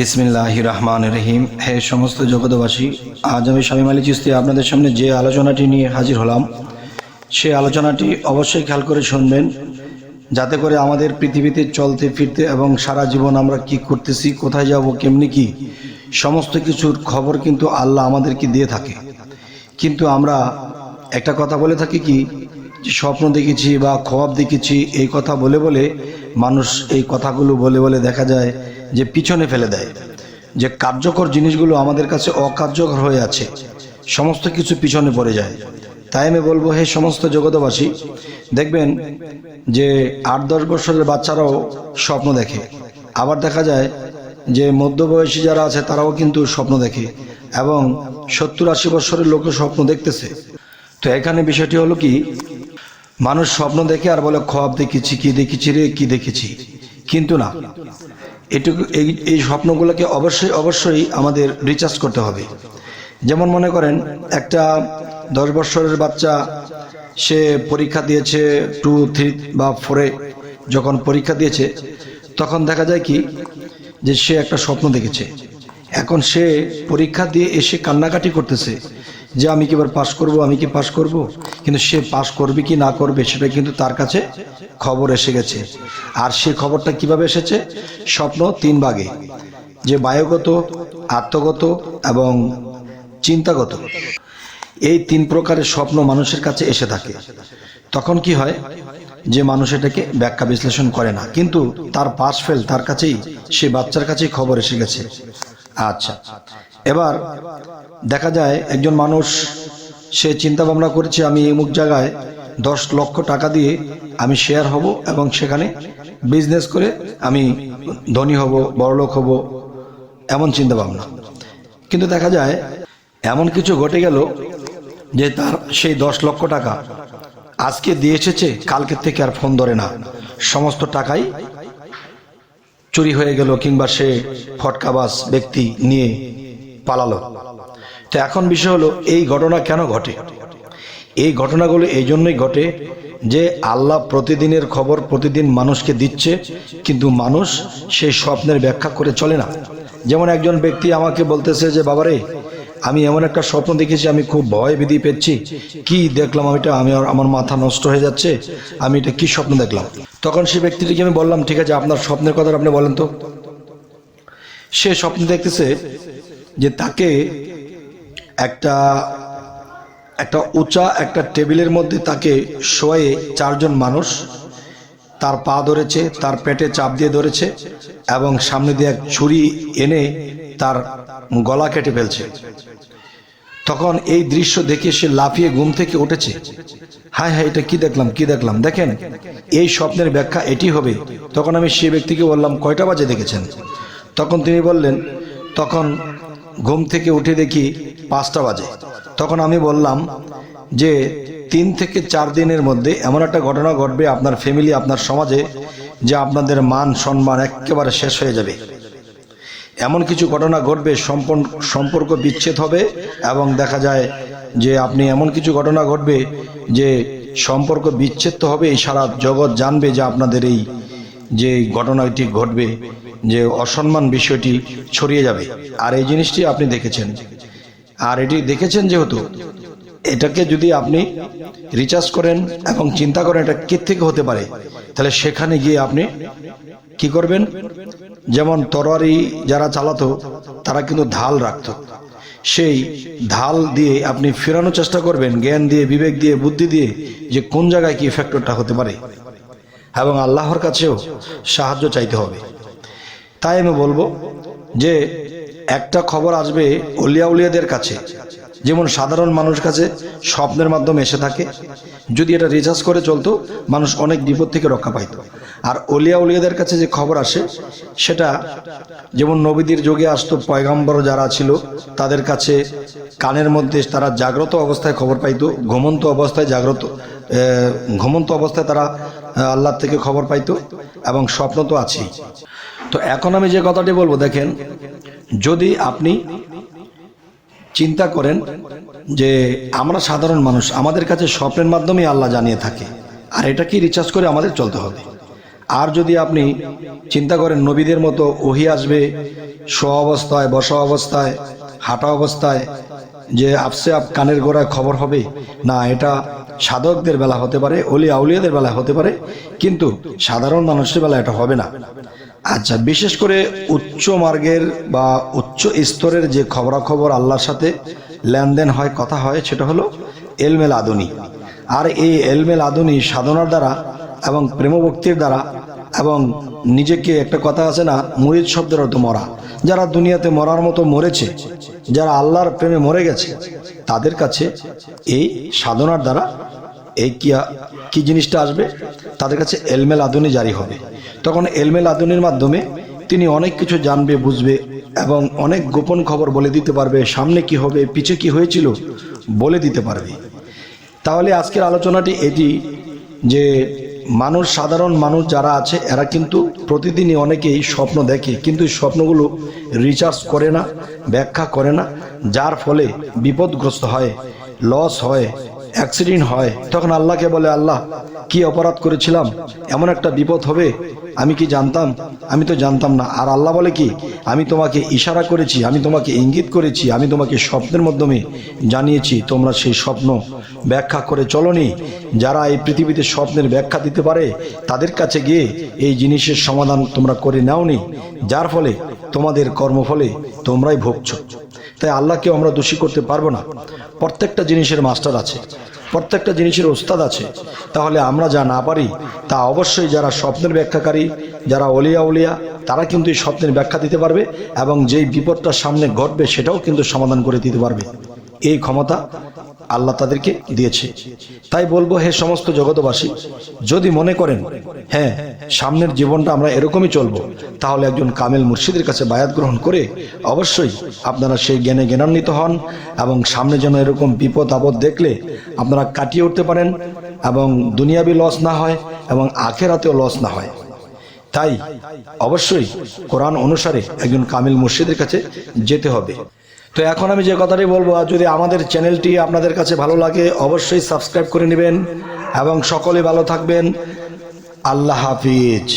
বিসমিল্লাহ রহমান রহিম হে সমস্ত জগতবাসী আজ আমি স্বামী মালি চিস্তি আপনাদের সামনে যে আলোচনাটি নিয়ে হাজির হলাম, সে আলোচনাটি অবশ্যই খেয়াল করে শুনবেন, যাতে করে আমাদের পৃথিবীতে চলতে, ফিরতে এবং সারা জীবন আমরা কি করতেছি, কোথায় যাব, কেমনি কি, সমস্ত কিছুর খবর কিন্তু আল্লাহ আমাদেরকে দিয়ে থাকে। কিন্তু আমরা একটা কথা বলে থাকি কি স্বপ্ন দেখেছি বা খোয়াব দেখেছি, এই কথা বলে বলে মানুষ এই কথাগুলো বলে বলে দেখা যায় যে পিছনে ফেলে দেয়, যে কার্যকর জিনিসগুলো আমাদের কাছে অকার্যকর হয়ে আছে, সমস্ত কিছু পিছনে পড়ে যায়। তাই আমি বলব, হে সমস্ত জগতবাসী দেখবেন যে আট দশ বছরের বাচ্চারাও স্বপ্ন দেখে। আবার দেখা যায় যে মধ্যবয়সী যারা আছে, তারাও কিন্তু স্বপ্ন দেখে এবং সত্তর আশি বছরের লোকও স্বপ্ন দেখতেছে। তো এখানে বিষয়টি হলো কি মানুষ স্বপ্ন দেখে আর বলে খব দেখেছি, কি দেখেছি রে, কি দেখেছি? কিন্তু না। এটুকু, এই এই স্বপ্নগুলোকে অবশ্যই অবশ্যই আমাদের রিচার্জ করতে হবে। যেমন মনে করেন, একটা দশ বছরের বাচ্চা, সে পরীক্ষা দিয়েছে টু থ্রি বা ফোরে যখন পরীক্ষা দিয়েছে, তখন দেখা যায় কি, যে সে একটা স্বপ্ন দেখেছে। এখন সে পরীক্ষা দিয়ে এসে কান্নাকাটি করতেছে। যে আমি কি এবার পাশ করব, আমি কি পাশ করব? কিন্তু সে পাশ করবে কি না করবে সেটা কিন্তু তার কাছে খবর এসে গেছে। আর সে খবরটা কীভাবে এসেছে? স্বপ্ন তিন ভাগে। যে বায়ুগত, আত্মগত এবং চিন্তাগত। এই তিন প্রকারের স্বপ্ন মানুষের কাছে এসে থাকে। তখন কি হয়? যে মানুষ এটাকে ব্যাখ্যা বিশ্লেষণ করে না। কিন্তু তার পাশ ফেল, তার কাছেই, সে বাচ্চার কাছেই খবর এসে গেছে। আচ্ছা। এবার দেখা যায় একজন মানুষ, সে চিন্তা ভাবনা করেছে, আমি অমুক জায়গায় দশ লক্ষ টাকা দিয়ে আমি শেয়ার হব এবং সেখানে বিজনেস করে আমি ধনী হব বড়লোক হব, এমন চিন্তা ভাবনা কিন্তু দেখা যায় এমন কিছু ঘটে গেল যে তার সেই দশ লক্ষ টাকা আজকে দিয়ে এসেছে, কালকের থেকে আর ফোন ধরে না। সমস্ত টাকাই চুরি হয়ে গেল কিংবা সে ফটকাবাস ব্যক্তি নিয়ে পালালো। তো এখন বিষয় হলো, এই ঘটনা কেন ঘটে? এই ঘটনাগুলো এই জন্যই ঘটে যে আল্লাহ প্রতিদিনের খবর প্রতিদিন মানুষকে দিচ্ছে, কিন্তু মানুষ সেই স্বপ্নের ব্যাখ্যা করে চলে না। যেমন একজন ব্যক্তি আমাকে বলতেছে যে, বাবারে, আমি এমন একটা স্বপ্ন দেখেছি, আমি খুব ভয় বিধি পেয়েছি। কি দেখলাম আমি এটা? আমি আমার মাথা নষ্ট হয়ে যাচ্ছে। আমি এটা কি স্বপ্ন দেখলাম? তখন সেই ব্যক্তিটিকে আমি বললাম, ঠিক আছে, আপনার স্বপ্নের কথা আপনি বলেন তো। সে স্বপ্ন দেখতেছে যে তাকে একটা একটা উঁচা একটা টেবিলের মধ্যে তাকে শোয়ে চারজন মানুষ তার পা ধরেছে, তার পেটে চাপ দিয়ে ধরেছে এবং সামনে দিয়ে এক ছুরি এনে তার গলা কেটে ফেলছে। তখন এই দৃশ্য দেখে সে লাফিয়ে ঘুম থেকে উঠেছে। হায় হায়, এটা কি দেখলাম কি দেখলাম? দেখেন, এই স্বপ্নের ব্যাখ্যা এটি হবে। তখন আমি সে ব্যক্তিকে বললাম, কয়টা বাজে দেখেছেন? তখন তিনি বললেন তখন ঘুম থেকে উঠে দেখি পাঁচটা বাজে। তখন আমি বললাম যে, তিন থেকে চার দিনের মধ্যে এমন একটা ঘটনা ঘটবে আপনার ফ্যামিলি আপনার সমাজে, যে আপনাদের মান সম্মান একেবারে শেষ হয়ে যাবে। এমন কিছু ঘটনা ঘটবে সম্পর্ক বিচ্ছেদ হবে এবং দেখা যায় যে আপনি এমন কিছু ঘটনা ঘটবে যে সম্পর্ক বিচ্ছেদ তো হবে সারা জগৎ জানবে যে আপনাদের এই যে ঘটনাটি ঘটবে, যে অসম্মান বিষয়টি ছড়িয়ে যাবে। আর এই জিনিসটি আপনি দেখেছেন। আর এটি দেখেছেন যেহেতু, এটাকে যদি আপনি রিচার্জ করেন এবং চিন্তা করেন এটা কে থেকে হতে পারে, তাহলে সেখানে গিয়ে আপনি কি করবেন? যেমন তরোয়ারি যারা চালাতো, তারা কিন্তু ঢাল রাখত। সেই ঢাল দিয়ে আপনি ফেরানোর চেষ্টা করবেন, জ্ঞান দিয়ে, বিবেক দিয়ে, বুদ্ধি দিয়ে যে কোন জায়গায় কি ফ্যাক্টরটা হতে পারে। এবং আল্লাহর কাছেও সাহায্য চাইতে হবে। তাই আমি বলব যে, একটা খবর আসবে অলিয়া উলিয়াদের কাছে। যেমন সাধারণ মানুষ কাছে স্বপ্নের মাধ্যমে এসে থাকে। যদি এটা রিচার্জ করে চলতো, মানুষ অনেক বিপদ থেকে রক্ষা পাইতো। আর অলিয়া উলিয়াদের কাছে যে খবর আসে, সেটা যেমন নবীদের যুগে আসতো, পয়গাম্বর যারা ছিল, তাদের কাছে কানের মধ্যে তারা জাগ্রত অবস্থায় খবর পাইতো, ঘুমন্ত অবস্থায় জাগ্রত ঘুমন্ত অবস্থায় তারা আহ, আল্লাহ থেকে খবর পাইতো এবং স্বপ্ন তো আছেই তো এখন আমি যে কথাটি বলব দেখেন যদি আপনি চিন্তা করেন যে আমরা সাধারণ মানুষ আমাদের কাছে স্বপ্নের মাধ্যমে আল্লাহ জানিয়ে থাকে আর এটা কি রিচার্জ করে আমাদের চলতে হবে? আর যদি আপনি চিন্তা করেন নবীদের মতো ওহি আসবে শো অবস্থায় বসা অবস্থায় হাঁটা অবস্থায় যে আপসে আপ কানের গোড়ায় খবর হবে না এটা সাধকদের বেলা হতে পারে, অলি আউলিয়াদের বেলা হতে পারে, কিন্তু সাধারণ মানুষের বেলা এটা হবে না। আচ্ছা বিশেষ করে উচ্চ মার্গের বা উচ্চ স্তরের যে খবরাখবর আল্লাহর সাথে লেনদেন হয়, কথা হয়, সেটা হলো এলমেল আদনি আর এই এলমেল আদনি সাধনার দ্বারা এবং প্রেমভক্তির দ্বারা এবং নিজেকে, একটা কথা আছে না, মুরিদ শব্দের অর্থ মরা। যারা দুনিয়াতে মরার মতো মরেছে, যারা আল্লাহর প্রেমে মরে গেছে তাদের কাছে এই সাধনার দ্বারা এই কি কি জিনিসটা আসবে? তাদের কাছে এলমেল আদুনি জারি হবে। তখন এলমেল আদুনির মাধ্যমে তিনি অনেক কিছু জানবে, বুঝবে এবং অনেক গোপন খবর বলে দিতে পারবে, সামনে কি হবে, পিছে কি হয়েছিল বলে দিতে পারবে। তাহলে আজকের আলোচনাটি এটি যে মানুষ, সাধারণ মানুষ যারা আছে, এরা কিন্তু প্রতিদিনই অনেকেই স্বপ্ন দেখে। কিন্তু এই স্বপ্নগুলো রিচার্জ করে না, ব্যাখ্যা করে না, যার ফলে বিপদগ্রস্ত হয় লস হয়। অ্যাক্সিডেন্ট হয়, তখন আল্লাহকে বলে, আল্লাহ, কি অপরাধ করেছিলাম? এমন একটা বিপদ হবে? আমি কি জানতাম? আমি তো জানতাম না। আর আল্লাহ বলে কি, আমি তোমাকে ইশারা করেছি, আমি তোমাকে ইঙ্গিত করেছি, আমি তোমাকে স্বপ্নের মাধ্যমে জানিয়েছি, তোমরা সেই স্বপ্ন ব্যাখ্যা করে চলনি। যারা এই পৃথিবীতে স্বপ্নের ব্যাখ্যা দিতে পারে, তাদের কাছে গিয়ে এই জিনিসের সমাধান তোমরা করে নাওনি। যার ফলে তোমাদের কর্মফলে তোমরাই ভুগছো। তাই আল্লাহকেও আমরা দোষী করতে পারব না। প্রত্যেকটা জিনিসের মাস্টার আছে, প্রত্যেকটা জিনিসের ওস্তাদ আছে। তাহলে আমরা যা না পারি, তা অবশ্যই যারা স্বপ্নের ব্যাখ্যাকারী, যারা অলিয়া উলিয়া, তারা কিন্তু এই স্বপ্নের ব্যাখ্যা দিতে পারবে এবং যেই বিপদটা সামনে ঘটবে সেটাও কিন্তু সমাধান করে দিতে পারবে। এই ক্ষমতা আল্লাহ তাদেরকে দিয়েছে। তাই বলব, হে সমস্ত জগতবাসী যদি মনে করেন হ্যাঁ সামনের জীবনটা আমরা এরকমই চলবো, তাহলে একজন কামেল মুর্শিদের কাছে বায়াত গ্রহণ করে অবশ্যই আপনারা সেই জ্ঞানে জ্ঞানান্বিত হন এবং সামনে যেন এরকম বিপদ আপদ দেখলে আপনারা কাটিয়ে উঠতে পারেন এবং দুনিয়াবি লস না হয় এবং আখেরাতেও লস না হয়। তাই অবশ্যই কোরআন অনুসারে একজন কামিল মুর্শিদের কাছে যেতে হবে। তো এখন আমি যে কথাটি বলব যদি আমাদের চ্যানেলটি আপনাদের কাছে ভালো লাগে, অবশ্যই সাবস্ক্রাইব করে নেবেন এবং সকলে ভালো থাকবেন। আল্লাহ হাফিজ।